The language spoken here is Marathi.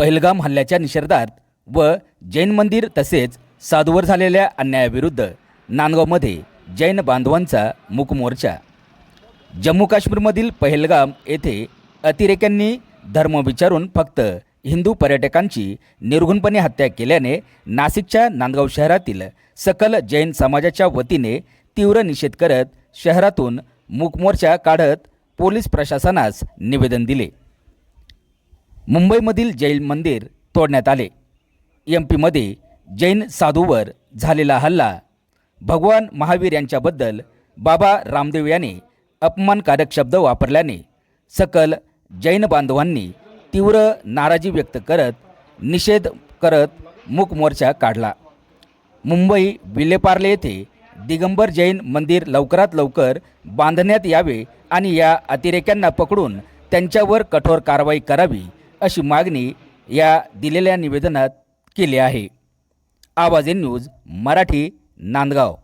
पहिलगाम हल्ल्याच्या निषेधार्थ व जैन मंदिर तसेच साधूवर झालेल्या अन्यायाविरुद्ध नांदगावमध्ये जैन बांधवांचा मूक मोर्चा. जम्मू काश्मीरमधील पहलगाम येथे अतिरेक्यांनी धर्म विचारून फक्त हिंदू पर्यटकांची निर्घुणपणे हत्या केल्याने नाशिकच्या नांदगाव शहरातील सकल जैन समाजाच्या वतीने तीव्र निषेध करत शहरातून मूक मोर्चा काढत पोलीस प्रशासनास निवेदन दिले. मुंबईमधील जैन मंदिर तोडण्यात आले. एम पीमध्ये जैन साधूवर झालेला हल्ला. भगवान महावीर यांच्याबद्दल बाबा रामदेव याने अपमानकारक शब्द वापरल्याने सकल जैन बांधवांनी तीव्र नाराजी व्यक्त करत निषेध करत मूक मोर्चा काढला. मुंबई विलेपार्ले येथे दिगंबर जैन मंदिर लवकरात लवकर बांधण्यात यावे आणि या अतिरेक्यांना पकडून त्यांच्यावर कठोर कारवाई करावी अशी मागणी या दिलेल्या निवेदनात केली आहे. आवाज न्यूज मराठी नांदगाव.